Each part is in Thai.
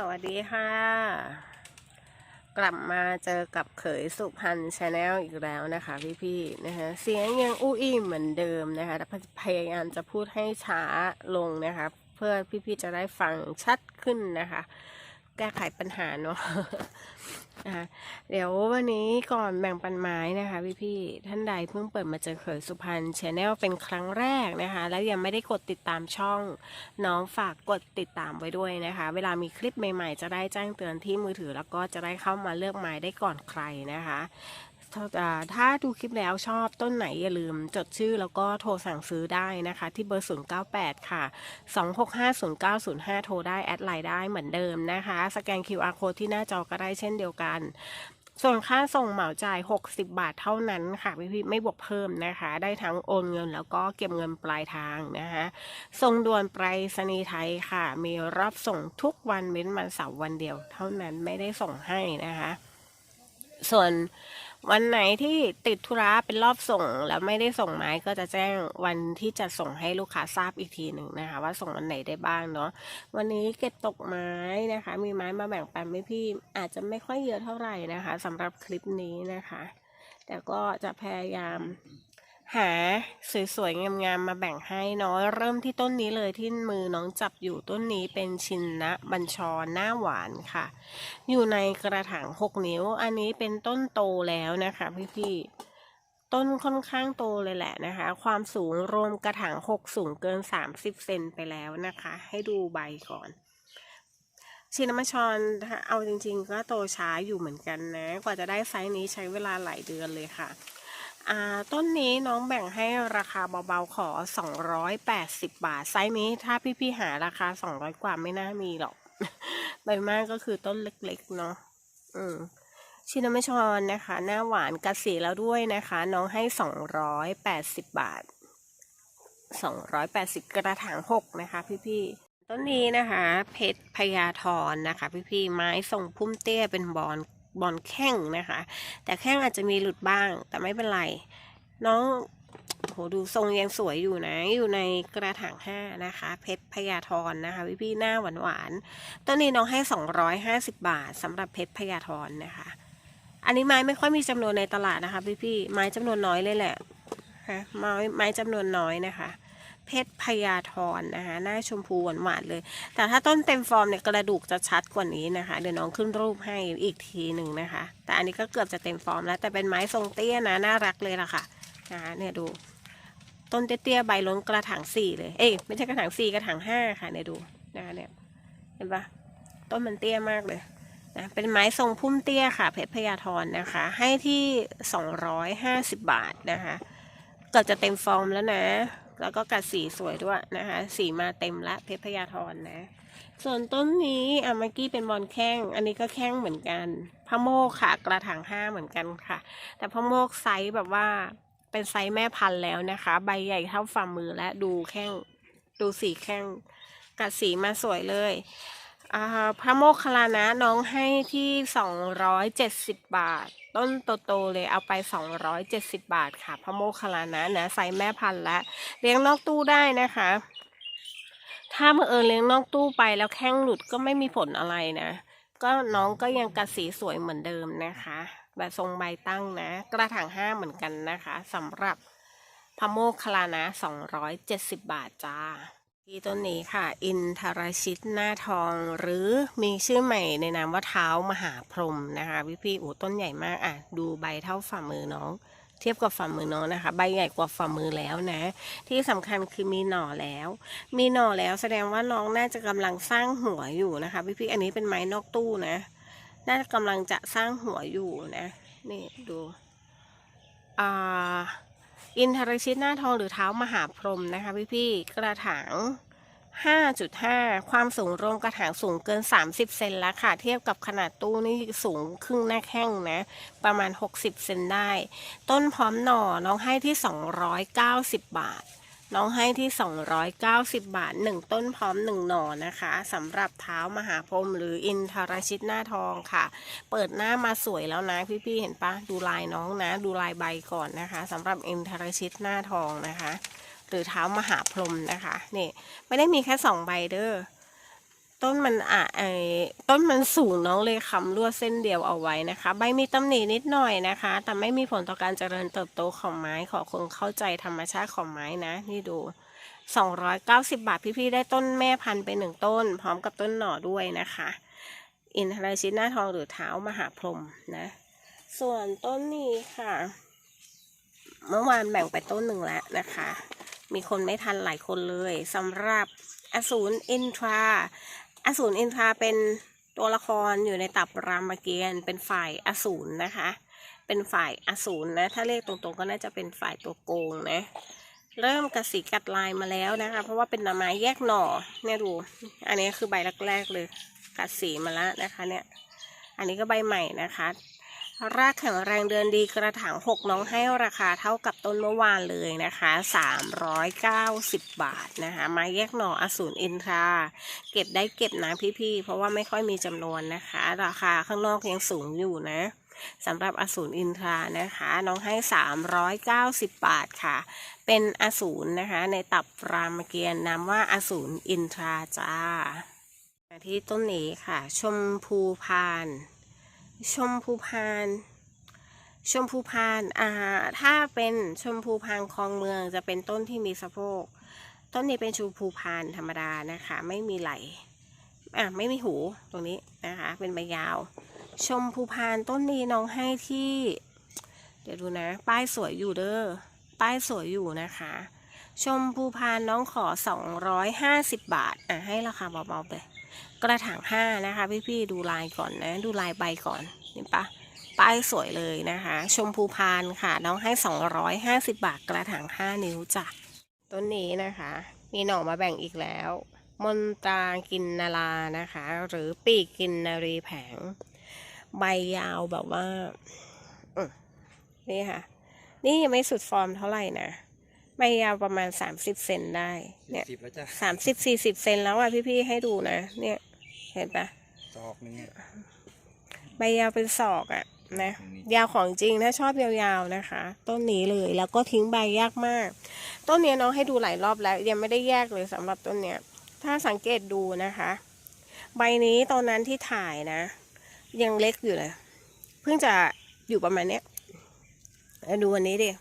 สวัสดีค่ะ กลับมาเจอกับเขยสุพรรณชาแนลอีกแล้วนะคะพี่ๆนะคะเสียงยังอู้อี้เหมือนเดิมนะคะแต่พยายามจะพูดให้ช้าลงนะคะ เพื่อพี่ๆจะได้ฟังชัดขึ้นนะคะ แก้ไขปัญหาเนาะนะคะเดี๋ยววันนี้ก่อนแบ่งปันไม้นะคะพี่พี่ท่านใดเพิ่งเปิดมาเจอเขยสุพรรณชาแนลเป็นครั้งแรกนะคะ แล้วยังไม่ได้กดติดตามช่อง น้องฝากกดติดตามไว้ด้วยนะคะ เวลามีคลิปใหม่ๆ จะได้แจ้งเตือนที่มือถือแล้วก็จะได้เข้ามาเลือกไม้ได้ก่อนใครนะคะ ถ้าดูคลิปแล้วชอบต้นไหนอย่าลืมจดชื่อแล้วก็โทรสั่งซื้อได้นะคะ ที่เบอร์ 098 ค่ะ 2650905 โทรได้ แอดไลน์ได้เหมือนเดิมนะคะ สแกน QR code ที่หน้าจอก็ได้เช่นเดียวกันส่วนค่าส่งเหมาจ่าย 60 บาทเท่านั้นค่ะพี่พี่ไม่บวกเพิ่มนะคะ ได้ทั้งโอนเงินแล้วก็เก็บเงินปลายทางนะคะส่งด่วนไปรษณีย์ไทยค่ะ มีรับส่งทุกวันเว้นวันเสาร์วันเดียว เท่านั้นไม่ได้ส่งให้นะคะ ส่วน วันไหนที่ติดธุระเป็นรอบส่งแล้วไม่ได้ส่งไม้ก็จะแจ้งวันที่จะส่งให้ลูกค้าทราบอีกทีหนึ่งนะคะ ว่าส่งวันไหนได้บ้างเนาะวันนี้เก็บตกไม้นะคะ มีไม้มาแบ่งปันให้พี่ อาจจะไม่ค่อยเยอะเท่าไหร่นะคะสำหรับคลิปนี้นะคะ แต่ก็จะพยายาม หาสวยๆงามๆมาแบ่งให้เนาะเริ่มที่ต้นนี้เลยที่มือน้องจับอยู่ต้นนี้เป็นชินนะบัญชรหน้าหวานค่ะ อยู่ในกระถางหกนิ้ว อันนี้เป็นต้นโตแล้วนะคะพี่ๆต้นค่อนข้างโตเลยแหละนะคะ ความสูงรวมกระถางหกสูงเกิน30เซนไปแล้วนะคะ ให้ดูใบก่อนชินามชรถ้าเอาจริงๆ ก็โตช้าอยู่เหมือนกันนะ กว่าจะได้ไซส์นี้ใช้เวลาหลายเดือนเลยค่ะ ต้นนี้น้องแบ่งให้ราคาเบาๆ ขอ 280 บาท ไซส์นี้ถ้าพี่ๆหาราคา 200 กว่าไม่น่ามีหรอกใบมากก็คือต้นเล็กๆ เนาะอืมชินามชรนนะคะ หน้าหวานกัดสีแล้วด้วยนะคะ น้องให้ 280 บาท 280 กระถางหกนะคะ พี่ๆต้นนี้นะคะ เพชรพญาธรนะคะ พี่ๆไม้ทรงพุ่มเตี้ยเป็นบอล บอลแข้งนะคะ แต่แข้งอาจจะมีหลุดบ้าง แต่ไม่เป็นไร น้องโหดูทรงยังสวยอยู่นะ อยู่ในกระถางห้านะคะ เพชรพญาธรนะคะพี่ๆหน้าหวานหวานๆต้นนี้น้องให้250บาทสำหรับเพชรพญาธรนะคะ อันนี้ไม้ไม่ค่อยมีจำนวนในตลาดนะคะ พี่ๆไม้จำนวนน้อยเลยแหละฮะไม้ไม้จำนวนน้อยนะคะ เพชรพญาธรนะคะหน้าชมพูหวานๆเลย แต่ถ้าต้นเต็มฟอร์มเนี่ยกระดูกจะชัดกว่านี้นะคะ เดี๋ยวน้องขึ้นรูปให้อีกทีหนึ่งนะคะ แต่อันนี้ก็เกือบจะเต็มฟอร์มแล้วแต่เป็นไม้ทรงเตี้ยนะน่ารักเลยล่ะค่ะนะคะเนี่ยดู ต้นเตี้ยๆใบล้นกระถางสี่เลยเอ้ยไม่ใช่กระถางสี่กระถางห้าค่ะเนี่ยดูนะคะเนี่ยเห็นปะต้นมันเตี้ยมากเลยนะเป็นไม้ทรงพุ่มเตี้ยค่ะ เพชรพญาธรนะคะ ให้ที่สองร้อยห้าสิบบาทนะคะ เกือบจะเต็มฟอร์มแล้วนะ แล้วก็กัดสีสวยด้วยนะคะ สีมาเต็มละเพชรพญาธรนะ ส่วนต้นนี้อามากี้เป็นบอลแข้ง อันนี้ก็แข้งเหมือนกันพะโมกค่ะ กระถางห้าเหมือนกันค่ะ แต่พะโมกไซส์แบบว่าเป็นไซส์แม่พันธุ์แล้วนะคะ ใบใหญ่เท่าฝ่ามือและดูแข้ง ดูสีแข้งกัดสีมาสวยเลย พระโมคคัลลานะน้องให้ที่สองร้อยเจ็ดสิบบาท ต้นโตๆเลยเอาไปสองร้อยเจ็ดสิบบาทค่ะ พระโมคคัลลานะนะไซส์แม่พันธุ์และเลี้ยงนอกตู้ได้นะคะ ถ้าเมื่อเอิญเลี้ยงนอกตู้ไปแล้วแข้งหลุดก็ไม่มีผลอะไรนะ ก็น้องก็ยังกัดสีสวยเหมือนเดิมนะคะ แบบทรงใบตั้งนะ กระถางห้าเหมือนกันนะคะสำหรับพระโมคคลานะ 270 บาทจ้าีต้นนี้ค่ะ อินทรชิตหน้าทองหรือมีชื่อใหม่ในนามว่าเท้ามหาพรหมนะคะพี่พี่ๆโอ้ต้นใหญ่มากอะดูใบเท่าฝ่ามือน้อง เทียบกับฝ่ามือน้องนะคะ ใบใหญ่กว่าฝ่ามือแล้วนะ ที่สำคัญคือมีหน่อแล้ว มีหน่อแล้วแสดงว่าน้องน่าจะกำลังสร้างหัวอยู่นะคะพี่พี่ๆอันนี้เป็นไม้นอกตู้นะ น่าจะกำลังจะสร้างหัวอยู่นะ นี่ดูอ่า อินทรชิตหน้าทองหรือเท้ามหาพรหมนะคะพี่ๆกระถาง 5.5 ความสูงรวมกระถางสูงเกิน 30 เซนแล้วค่ะ เทียบกับขนาดตู้นี่สูงครึ่งหน้าแข้งนะ ประมาณ 60 เซนได้ ต้นพร้อมหน่อน้องให้ที่ 290 บาท น้องให้ที่ 290 บาท 1 ต้นพร้อม 1 หน่อนะคะสำหรับเท้ามหาพรหมหรืออินทรชิตหน้าทองค่ะ เปิดหน้ามาสวยแล้วนะพี่ๆเห็นปะดูลายน้องนะ ดูลายใบก่อนนะคะสำหรับอินทรชิตหน้าทองนะคะ หรือเท้ามหาพรหมนะคะนี่ไม่ได้มีแค่สองใบเด้อ ต้นมันอะไอ้ต้นมันสูงน้องเลยค้ำลวดเส้นเดียวเอาไว้นะคะ ใบมีตำหนินิดหน่อยนะคะ แต่ไม่มีผลต่อการเจริญเติบโตของไม้ขอคงเข้าใจธรรมชาติของไม้นะ นี่ดู 290 บาทพี่ๆได้ต้นแม่พันธุ์ไปหนึ่งต้น พร้อมกับต้นหน่อด้วยนะคะ อินทราชิตหน้าทองหรือเท้ามหาพรหมนะ ส่วนต้นนี้ค่ะ เมื่อวานแบ่งไปต้นหนึ่งแล้วนะคะ มีคนไม่ทันหลายคนเลยสำหรับอสูรอินทรา อสูรอินทราเป็นตัวละครอยู่ในตับรามเกียรติ์เป็นฝ่ายอสูรนะคะ เป็นฝ่ายอสูรนะ ถ้าเลขตรงๆก็น่าจะเป็นฝ่ายตัวโกงนะ เริ่มกระสีกัดลายมาแล้วนะคะ เพราะว่าเป็นหน่อไม้แยกหน่อ เนี่ยดู อันนี้คือใบแรกๆเลยกัดสีมาแล้วนะคะเนี่ย อันนี้ก็ใบใหม่นะคะ รากแข็งแรงเดินดีกระถางหกน้องให้ราคาเท่ากับต้นเมื่อวานเลยนะคะ 390 บาทนะคะม้แยกหน่ออสูรอินทราเก็บได้เก็บนะพี่ๆ เพราะว่าไม่ค่อยมีจำนวนนะคะ ราคาข้างนอกยังสูงอยู่นะสำหรับอสูรอินทรานะคะ น้องให้ 390 บาทค่ะ เป็นอสูรนะคะ ในตับรามเกียรตินามว่าอสูรอินทราจ้าที่ต้นนี้ค่ะ ชมพูพาน ชมพูพาน ชมพูพานอ่าถ้าเป็นชมพูพานคลองเมืองจะเป็นต้นที่มีสะโพก ต้นนี้เป็นชมพูพานธรรมดานะคะ ไม่มีไหลอะไม่มีหูตรงนี้นะคะ เป็นใบยาว ชมพูพานต้นนี้น้องให้ที่ เดี๋ยวดูนะ ป้ายสวยอยู่เด้อป้ายสวยอยู่นะคะ ชมพูพานน้องขอ 250 บาท อะให้ราคาเบาๆไป กระถางห้านะคะ พี่ๆดูลายก่อนนะ ดูลายใบก่อนเห็นปะป้ายสวยเลยนะคะ ชมพูพานค่ะ น้องให้ 250 บาทกระถางห้านิ้วจ้ะต้นนี้นะคะ มีหน่อมาแบ่งอีกแล้ว มนตรากินนารานะคะ หรือปีกกินนารีแผง ใบยาวแบบว่านี่ค่ะ นี่ยังไม่สุดฟอร์มเท่าไหร่นะ ใบยาวประมาณ30เซนได้ เนี่ยสิบแล้วจ้ะสามสิบสี่สิบเซนแล้วอะพี่ๆให้ดูนะ เนี่ย เห็นปะจอกหนึงเนี่ยใบยาวเป็นศอกอะนะยาวของจริงถ้าชอบยาวๆนะคะ ต้นนี้เลยแล้วก็ทิ้งใบยากมาก ต้นเนี้ยน้องให้ดูหลายรอบแล้ว ยังไม่ได้แยกเลยสำหรับต้นเนี้ย ถ้าสังเกตดูนะคะ ใบนี้ตอนนั้นที่ถ่ายนะ ยังเล็กอยู่เลย เพิ่งจะอยู่ประมาณเนี้ยแล้วดูอันนี้ดิเนี่ย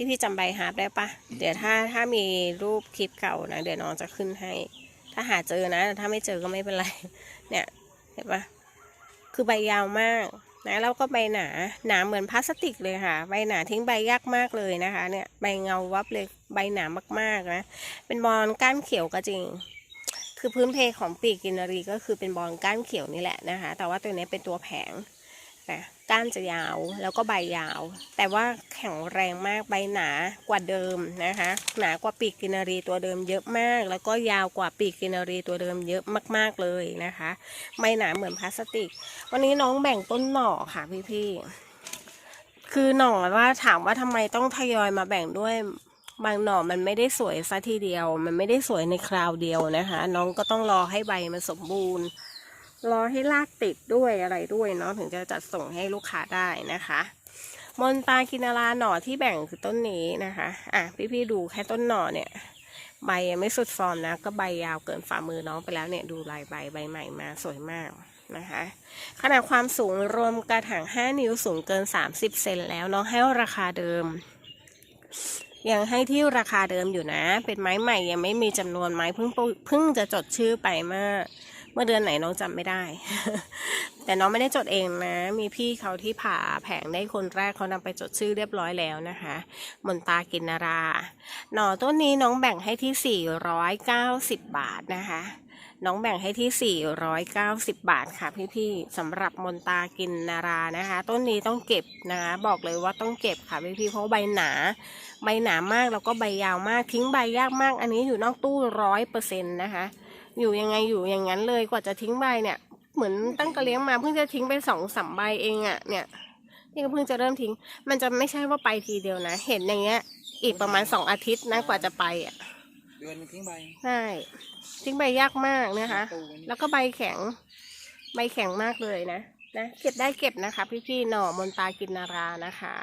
พี่พี่จำใบฮาร์ปได้ปะเดี๋ยวถ้าถ้ามีรูปคลิปเก่านะเดี๋ยวน้องจะขึ้นให้ ถ้าหาเจอนะแต่ถ้าไม่เจอก็ไม่เป็นไร เนี่ยเห็นปะคือใบยาวมากนะแล้วก็ใบหนาหนาเหมือนพลาสติกเลยค่ะ ใบหนาทิ้งใบยากมากเลยนะคะเนี่ยใบเงาวับเลยใบหนามากๆนะเป็นบอลก้านเขียวก็จริง คือพื้นเพของปีกกินนารีก็คือเป็นบอลก้านเขียวนี่แหละนะคะ แต่ว่าตัวนี้เป็นตัวแผง นะก้านจะยาวแล้วก็ใบยาว แต่ว่าแข็งแรงมากใบหนากว่าเดิมนะคะ หนากว่าปีกกินารีตัวเดิมเยอะมาก แล้วก็ยาวกว่าปีกกินารีตัวเดิมเยอะมากๆเลยนะคะ ใบหนาเหมือนพลาสติก วันนี้น้องแบ่งต้นหน่อค่ะพี่ๆคือหน่อว่าถามว่าทำไมต้องทยอยมาแบ่งด้วยบางหน่อมันไม่ได้สวยซะทีเดียว มันไม่ได้สวยในคราวเดียวนะคะ น้องก็ต้องรอให้ใบมันสมบูรณ์ รอให้รากติดด้วยอะไรด้วยเนาะถึงจะจัดส่งให้ลูกค้าได้นะคะมนตากินาราหน่อที่แบ่งคือต้นนี้นะคะ อะ พี่ๆดูแค่ต้นหน่อเนี่ย ใบยังไม่สุดฟอร์มนะ ก็ใบยาวเกินฝ่ามือน้องไปแล้วเนี่ย ดูลายใบใบใหม่มาสวยมากนะคะ ขนาดความสูงรวมกระถาง 5 นิ้วสูงเกิน 30 เซนแล้วน้องให้ราคาเดิม ยังให้ที่ราคาเดิมอยู่นะ เป็นไม้ใหม่ยังไม่มีจำนวนไม้เพิ่งเพิ่งจะจดชื่อไปเมื่อ มื่อเดือนไหนน้องจำไม่ได้ แต่น้องไม่ได้จดเองนะ มีพี่เขาที่ผ่าแผงได้คนแรกเขานำไปจดชื่อเรียบร้อยแล้วนะคะ มนตากินนารา หน่อต้นนี้น้องแบ่งให้ที่ 490 บาทนะคะน้องแบ่งให้ที่ 490 บาทค่ะพี่ๆสำหรับมนตากินนารานะคะ ต้นนี้ต้องเก็บนะคะบอกเลยว่าต้องเก็บค่ะพี่ๆเพราะใบหนา ใบหนามากแล้วก็ใบยาวมากทิ้งใบยากมาก อันนี้อยู่นอกตู้ร้อยเปอร์เซ็นต์นะคะ อยู่ยังไงอยู่อย่างนั้นเลยกว่าจะทิ้งใบเนี่ย เหมือนตั้งกระเลี้ยงมาเพิ่งจะทิ้งไปสองสามใบเองอะเนี่ยนี่ก็เพิ่งจะเริ่มทิ้ง มันจะไม่ใช่ว่าไปทีเดียวนะ เห็นอย่างเงี้ย อีกประมาณสองอาทิตย์นะกว่าจะไปอะเดือนหนึงทิ้งใบใช่ทิ้งใบยากมากนะคะตู้ไนี่แล้วก็ใบแข็ง ใบแข็งมากเลยนะนะเก็บได้เก็บนะคะ พี่ๆหน่อมนตากินนารานะคะ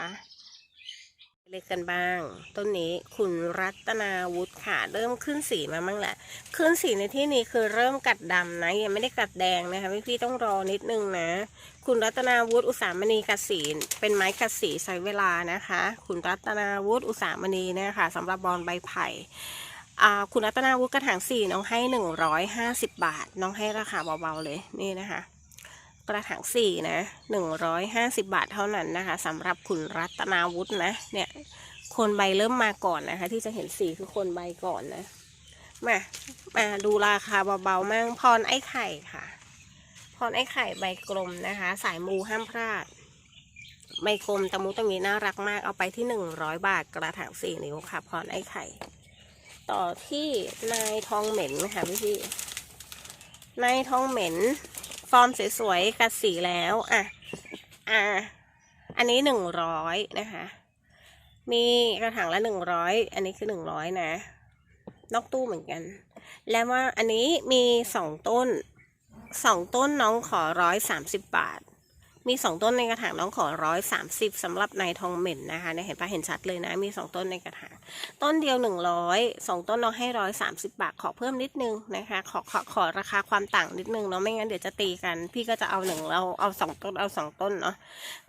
เล็กกันบ้าง ต้นนี้คุณรัตนาวุฒิค่ะ เริ่มขึ้นสีมาบ้างแหละ ขึ้นสีในที่นี้คือเริ่มกัดดำนะยังไม่ได้กัดแดงนะคะพี่พี่ต้องรอนิดนึงนะ คุณรัตนาวุฒิอุตสามณีกัดสีเป็นไม้กัดสีใช้เวลานะคะ คุณรัตนาวุฒิอุตสามณีนี่ยค่ะสำหรับบอลใบไผ่คุณรัตนาวุฒิกระถางสี่น้องให้หนึ่งร้อยห้าสิบบาท น้องให้ราคาเบาๆเลยนี่นะคะ กระถางสี่นะหนึ่งร้อยห้าสิบบาทเท่านั้นนะคะสำหรับคุณรัตนาวุฒินะ เนี่ยคนใบเริ่มมาก่อนนะคะ ที่จะเห็นสีคือคนใบก่อนนะ มา มาดูราคาเบาๆมั่งพรไอ้ไข่ค่ะ พรไอ้ไข่ใบกลมนะคะ สายมูห้ามพลาด ใบกลมตะมุตะมีน่ารักมากเอาไปที่หนึ่งร้อยบาทกระถางสี่นิ้วค่ะ พรไอ้ไข่ ต่อที่นายทองเหม็นค่ะพี่พี่นายทองเหม็น ฟอร์มสวยๆกัดสีแล้วอะอะอันนี้หนึ่งร้อยนะคะ มีกระถางละหนึ่งร้อยอันนี้คือหนึ่งร้อยนะนอกตู้เหมือนกัน แล้วว่าอันนี้มีสองต้นสองต้นน้องขอร้อยสามสิบบาท มีสองต้นในกระถางน้องขอร้อยสามสิบสำหรับนายทองเหม็นนะคะเนี่ยเห็นปะเห็นชัดเลยนะ มีสองต้นในกระถาง ต้นเดียวหนึ่งร้อยสองต้นน้องให้ร้อยสามสิบาท ขอเพิ่มนิดนึงนะคะ ขอขอขอราคาความต่างนิดนึงเนาะ ไม่งั้นเดี๋ยวจะตีกัน พี่ก็จะเอาหนึ่งเราเอาสองต้นเอาสองต้นเนาะ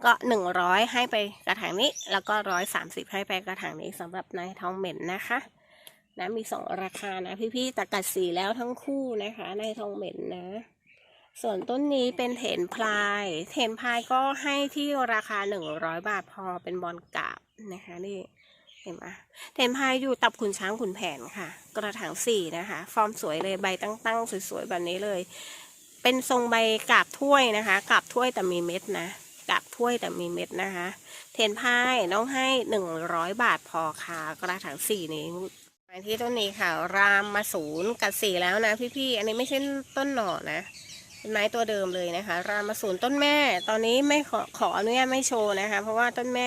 ก็หนึ่งร้อยให้ไปกระถางนี้ แล้วก็ร้อยสามสิบให้ไปกระถางนี้สำหรับนายทองเหม็นนะคะนะมีสองราคานะพี่ๆต่กัดสีแล้วทั้งคู่นะคะนายทองเหม็นนะ ส่วนต้นนี้เป็นเถนพลาย เถนพลายก็ให้ที่ราคาหนึ่งร้อยบาทพอเป็นบอลกาบนะคะนี่เห็นไหมเถนพลายอยู่ตับขุนช้างขุนแผนค่ะ กระถางสี่นะคะ ฟอร์มสวยเลยใบตั้งๆ สวยๆ แบบนี้เลย เป็นทรงใบกาบถ้วยนะคะกาบถ้วยแต่มีเม็ดนะกาบถ้วยแต่มีเม็ดนะคะเทนพายน้องให้หนึ่งร้อยบาทพอค่ะ กระถางสี่นิ้ที่ต้นนี้ค่ะ รามมาศูนย์กัดสีแล้วนะพี่ๆ อันนี้ไม่ใช่ต้นหน่อนะ เป็นไม้ตัวเดิมเลยนะคะ รามาศูนต้นแม่ ตอนนี้ไม่ขอขออนุญาตไม่โชว์นะคะ เพราะว่าต้นแม่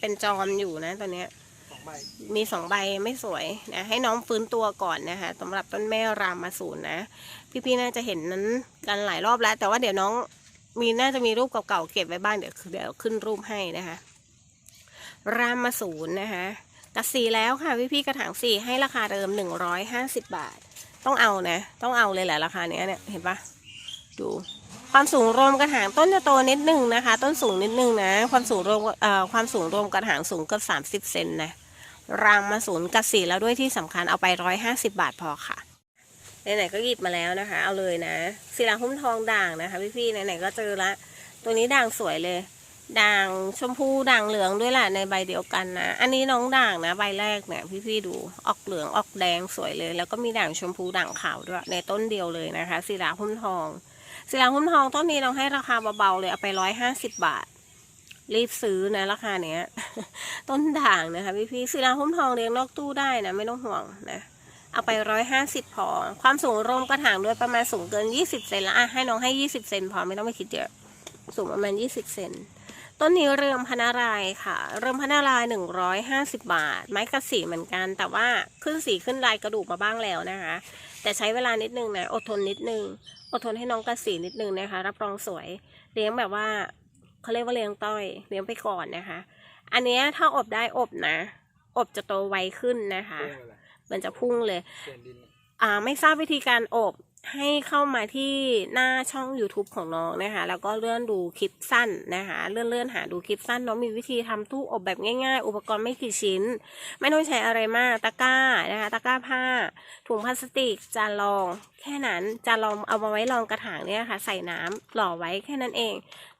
เป็นจอมอยู่นะตอนเนี้ยมีสองใบไม่สวยนะให้น้องฟื้นตัวก่อนนะคะสำหรับต้นแม่รามาศูนนะพี่ๆน่าจะเห็นนั้นกันหลายรอบแล้ว แต่ว่าเดี๋ยวน้องมีน่าจะมีรูปเก่าๆเก็บไว้บ้างเดี๋ยวเดี๋ยวขึ้นรูปให้นะคะ รามมาศูนย์นะคะกระสีแล้วค่ะพี่ๆกระถางสี่ให้ราคาเดิมหนึ่งร้อยห้าสิบบาท ต้องเอานะ ต้องเอาเลยแหละราคาเนี้ยเนี่ยเห็นปะ ดู ความสูงรวมกระถางต้นจะโตนิดนึงนะคะ ต้นสูงนิดนึงนะ ความสูงรวมเอ่อความสูงรวมกระถางสูงเกือบสามสิบเซนนะรางมาศูนย์กระสีแล้วด้วยที่สำคัญเอาไปร้อยห้าสิบาทพอค่ะไหนๆก็หยิบมาแล้วนะคะ เอาเลยนะศิลาหุ้มทองด่างนะคะ พี่ๆไหนๆก็เจอละ ตัวนี้ด่างสวยเลยด่างชมพูด่างเหลืองด้วยแหละในใบเดียวกันนะ อันนี้น้องด่างนะ ใบแรกเนี่ยพี่ๆดูออกเหลืองออกแดงสวยเลย แล้วก็มีด่างชมพูด่างขาวด้วยในต้นเดียวเลยนะคะศิลาหุ้มทอง ศิลาหุ้มทองต้นนี้เราให้ราคาเบาๆเลยเอาไปร้อยห้าสิบบาท รีบซื้อนะราคาเนี้ย ต้นด่างนะคะพี่พี่ๆศิลาหุ้มทองเลี้ยงนอกตู้ได้นะไม่ต้องห่วงนะเอาไปร้อยห้าสิบพอ ความสูงรวมกระถางด้วยประมาณสูงเกินยี่สิบเซนละอะให้น้องให้ยี่สิบเซนพอไม่ต้องไปคิดเยอะสูงประมาณยี่สิบเซนต้นนี้เริ่มพนารายค่ะ เริ่มพนารายหนึ่งร้อยห้าสิบบาท ไม้กระสีเหมือนกัน แต่ว่าขึ้นสีขึ้นลายกระดูกมาบ้างแล้วนะคะ แต่ใช้เวลานิดนึงนะอดทนนิดนึงอดทนให้น้องกระสีนิดนึงนะคะ รับรองสวยเลี้ยงแบบว่าเขาเรียกว่าเลี้ยงต้อยเลี้ยงไปก่อนนะคะ อันเนี้ยถ้าอบได้อบนะ อบจะโตไวขึ้นนะคะเรื่องอะไรมันจะพุ่งเลยเปลี่ยนดินอ่าไม่ทราบวิธีการอบ ให้เข้ามาที่หน้าช่อง YouTube ของน้องนะคะ แล้วก็เลื่อนดูคลิปสั้นนะคะ เลื่อนเลื่อนหาดูคลิปสั้นน้องมีวิธีทำตู้อบแบบง่ายๆ อุปกรณ์ไม่กี่ชิ้น ไม่ต้องใช้อะไรมาก ตะกร้านะคะ ตะกร้าผ้า ถุงพลาสติก จานรอง แค่นั้น จานรองเอามาไว้รองกระถางเนี่ยค่ะ ใส่น้ำหล่อไว้แค่นั้นเอง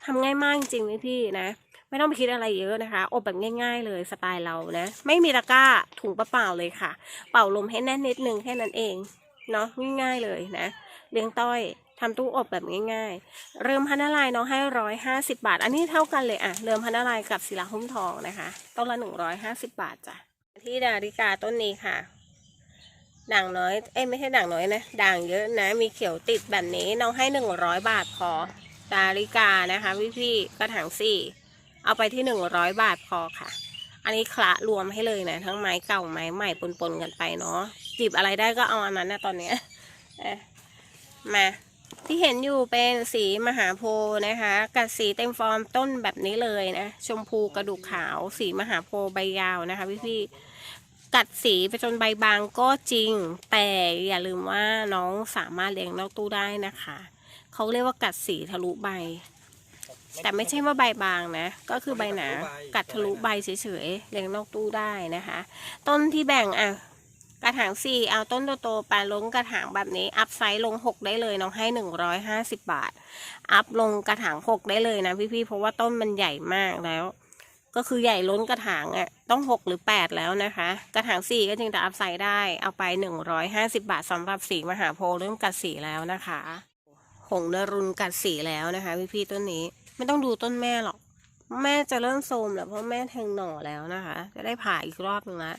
ทำง่ายมากจริงๆพี่นะ ไม่ต้องไปคิดอะไรเยอะนะคะ อบแบบง่าย ๆ เลยสไตล์เรานะ ไม่มีตะกร้า ถุงเปล่าเลยค่ะ เป่าลมให้แน่นนิดนึงแค่นั้นเอง เนาะง่ายๆเลยนะเลี้ยงต้อยทำตู้อบแบบง่ายๆ เริ่มพันนาลายน้องให้ร้อยห้าสิบาท อันนี้เท่ากันเลยอะเริ่มพันนาลายกับศิลาหุ้มทองนะคะต้นละหนึ่งร้อยห้าสิบาทจ้ะที่ดาริกาต้นนี้ค่ะ ด่างน้อย เอ้ยไม่ใช่ด่างน้อยนะ ด่างเยอะนะ มีเขียวติดแบบนี้น้องให้หนึ่งร้อยบาทพอ ดาริกานะคะพี่ๆกระถางสี่ เอาไปที่หนึ่งร้อยบาทพอค่ะ อันนี้คละรวมให้เลยนะ ทั้งไม้เก่าไม้ใหม่ปนๆกันไปเนาะ จีบอะไรได้ก็เอาอันนั้นนะตอนเนี้ยมาที่เห็นอยู่เป็นสีมหาโพธิ์นะคะกัดสีเต็มฟอร์มต้นแบบนี้เลยนะชมพูกระดูกขาว สีมหาโพธิ์ใบยาวนะคะพี่พี่ๆกัดสีไปจนใบบางก็จริง แต่อย่าลืมว่าน้องสามารถเลี้ยงนอกตู้ได้นะคะ เขาเรียกว่ากัดสีทะลุใบ แต่ไม่ใช่ว่าใบบางนะ ก็คือใบหนากัดทะลุใบเฉยๆเลี้ยงนอกตู้ได้นะคะ ต้นที่แบ่งอะ กระถางสี่เอาต้นโตๆไปลงกระถางแบบนี้ อัพไซส์ลงหกได้เลยน้องให้หนึ่งร้อยห้าสิบบาท อัพลงกระถางหกได้เลยนะพี่ๆเพราะว่าต้นมันใหญ่มากแล้ว ก็คือใหญ่ล้นกระถางอะต้องหกหรือแปดแล้วนะคะ กระถางสี่ก็จึงจะอัพไซส์ได้เอาไปหนึ่งร้อยห้าสิบาทสำหรับสีมหาโพธิ์เริ่มกัดสีแล้วนะคะ หงนรุนกัดสีแล้วนะคะ พี่ๆต้นนี้ไม่ต้องดูต้นแม่หรอก แม่จะเริ่มโทมแล้วเพราะแม่แทงหน่อแล้วนะคะ จะได้ผ่าอีกรอบหนึ่งละ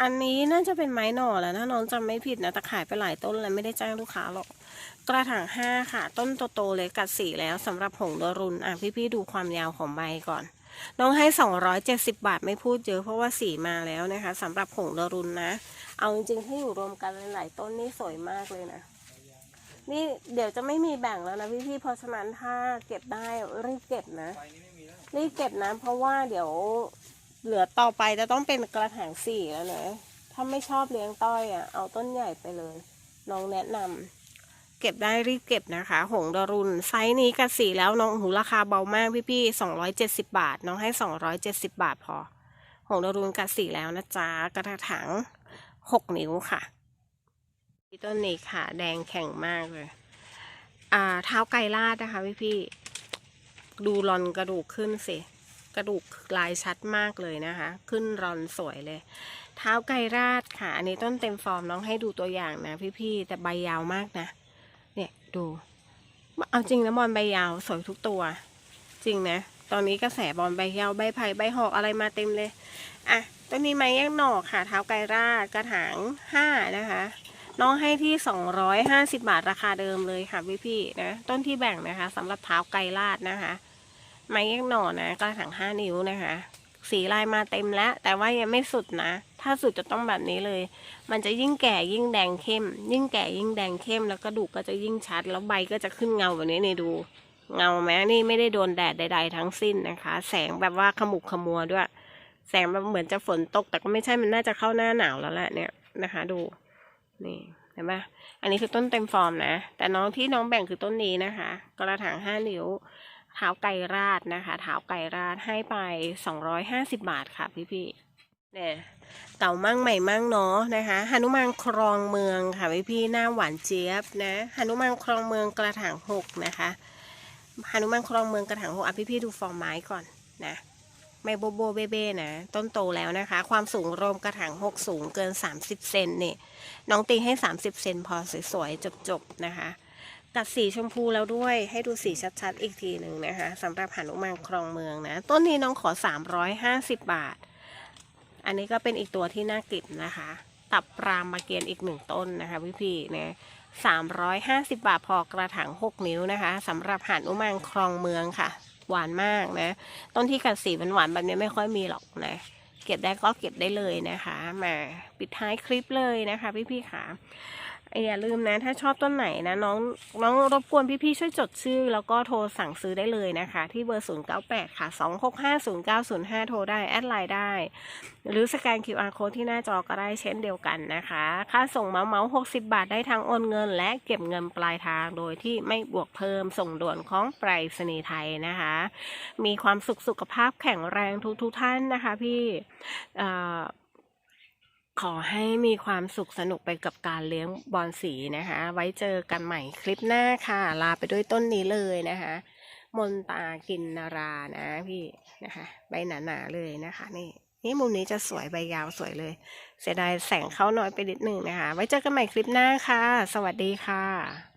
อันนี้น่าจะเป็นไม้หน่อแล้วถ้าน้องจำไม่ผิดนะแต่ขายไปหลายต้นแล้วไม่ได้จ้างลูกค้าหรอกกระถางห้าค่ะ ต้นโตๆเลยกัดสีแล้วสำหรับหงส์นรุนอะพี่ๆดูความยาวของใบก่อนน้องให้ 270 บาทไม่พูดเยอะเพราะว่าสีมาแล้วนะคะสำหรับหงส์นรุนนะ เอาจริงๆที่อยู่รวมกันหลายต้นนี่สวยมากเลยนะ นี่เดี๋ยวจะไม่มีแบ่งแล้วนะพี่ๆเพราะฉะนั้นถ้าเก็บได้รีบเก็บนะ รีบเก็บนะเพราะว่าเดี๋ยวเหลือต่อไปจะต้องเป็นกระถางสี่แล้วนะถ้าไม่ชอบเลี้ยงต้อยอะเอาต้นใหญ่ไปเลยน้องแนะนำเก็บได้รีบเก็บนะคะ หงดรุนไซส์นี้กัดสีแล้วน้องหูราคาเบามากพี่ๆสองร้อยเจ็ดสิบาท น้องให้สองร้อยเจ็ดสิบาทพอ หงดรุนกัดสีแล้วนะจ๊ะกระถางหกนิ้วค่ะต้นนี้ค่ะ แดงแข็งมากเลย อ่าเท้าไก่ลาดนะคะพี่ๆ ดูรอนกระดูกขึ้นสิ กระดูกลายชัดมากเลยนะคะ ขึ้นรอนสวยเลย เท้าไก่ราดค่ะ อันนี้ต้นเต็มฟอร์มน้องให้ดูตัวอย่างนะพี่ๆ แต่ใบยาวมากนะ เนี่ยดู เอาจริงนะบอลใบยาวสวยทุกตัว จริงนะ ตอนนี้กระแสบอลใบยาวใบไผ่ใบหอกอะไรมาเต็มเลย อะ ต้นนี้ไม้แยกหน่อค่ะ เท้าไก่ราดกระถางห้านะคะน้องให้ที่ 250 บาทราคาเดิมเลยค่ะพี่พี่ๆนะ ต้นที่แบ่งนะคะสำหรับเท้าไก่ลาดนะคะ ไม้แยกหน่อนะกระถาง5นิ้วนะคะ สีลายมาเต็มแล้ว แต่ว่ายังไม่สุดนะ ถ้าสุดจะต้องแบบนี้เลย มันจะยิ่งแก่ยิ่งแดงเข้ม ยิ่งแก่ยิ่งแดงเข้ม แล้วกระดูกก็จะยิ่งชัด แล้วใบก็จะขึ้นเงาแบบนี้นี่ดูเงาไหมนี่ไม่ได้โดนแดดใด ๆ ทั้งสิ้นนะคะ แสงแบบว่าขมุกขมัวด้วย แสงแบบเหมือนจะฝนตก แต่ก็ไม่ใช่มันน่าจะเข้าหน้าหนาวแล้วแหละเนี่ยนะคะ ดู นี่เห็นไหมอันนี้คือต้นเต็มฟอร์มนะ แต่น้องที่น้องแบ่งคือต้นนี้นะคะ กระถางห้านิ้ว เท้าไก่ราดนะคะเท้าไก่ราดให้ไปสองร้อยห้าสิบบาทค่ะพี่ๆเนี่ยเก่ามั่งใหม่มั่งเนาะนะคะหนุมานครองเมืองค่ะพี่ๆหน้าหวานเจี๊ยบนะหนุมานครองเมืองกระถางหกนะคะหนุมานครองเมืองกระถางหกอะพี่ๆดูฟอร์มไม้ก่อนนะไม่โบโบเบ้เบ้นะต้นโตแล้วนะคะ ความสูงรวมกระถางหกสูงเกิน 30 เซนเนี่ยน้องตีให้ 30 เซนพอสวยๆจบๆนะคะ ตัดสีชมพูแล้วด้วยให้ดูสีชัดๆ อีกทีหนึ่งนะคะสำหรับหานุมานครองเมืองนะ ต้นนี้น้องขอ 350 บาท อันนี้ก็เป็นอีกตัวที่น่าเก็บนะคะ ตับรามมาเกียนอีกหนึ่งต้นนะคะพี่ๆนะ350บาทพอกระถาง6นิ้วนะคะสำหรับหานุมานครองเมืองค่ะ หวานมากนะ ต้นที่กัดสีหวานๆแบบนี้ไม่ค่อยมีหรอกนะเก็บได้ก็เก็บได้เลยนะคะ มาปิดท้ายคลิปเลยนะคะ พี่ๆค่ะ อย่าลืมนะ ถ้าชอบต้นไหนนะ น้องน้องรบกวนพี่ๆช่วยจดชื่อ แล้วก็โทรสั่งซื้อได้เลยนะคะ ที่เบอร์ 098 ค่ะ 2650905 โทรได้ แอดไลน์ได้ หรือสแกน QR code ที่หน้าจอก็ได้เช่นเดียวกันนะคะ ค่าส่งเมาส์เมาส์60 บาทได้ทั้งโอนเงิน และเก็บเงินปลายทางโดยที่ไม่บวกเพิ่มส่งด่วนของไปรษณีย์ไทยนะคะ มีความสุขสุขภาพแข็งแรงทุกทุกๆท่านนะคะ พี่ ขอให้มีความสุขสนุกไปกับการเลี้ยงบอลสีนะคะ ไว้เจอกันใหม่คลิปหน้าค่ะ ลาไปด้วยต้นนี้เลยนะคะ มนตากินนารานะพี่นะคะ ใบหนาๆเลยนะคะ นี่นี่มุมนี้จะสวยใบยาวสวยเลย เสียดายแสงเข้าน้อยไปนิดหนึ่งนะคะ ไว้เจอกันใหม่คลิปหน้าค่ะ สวัสดีค่ะ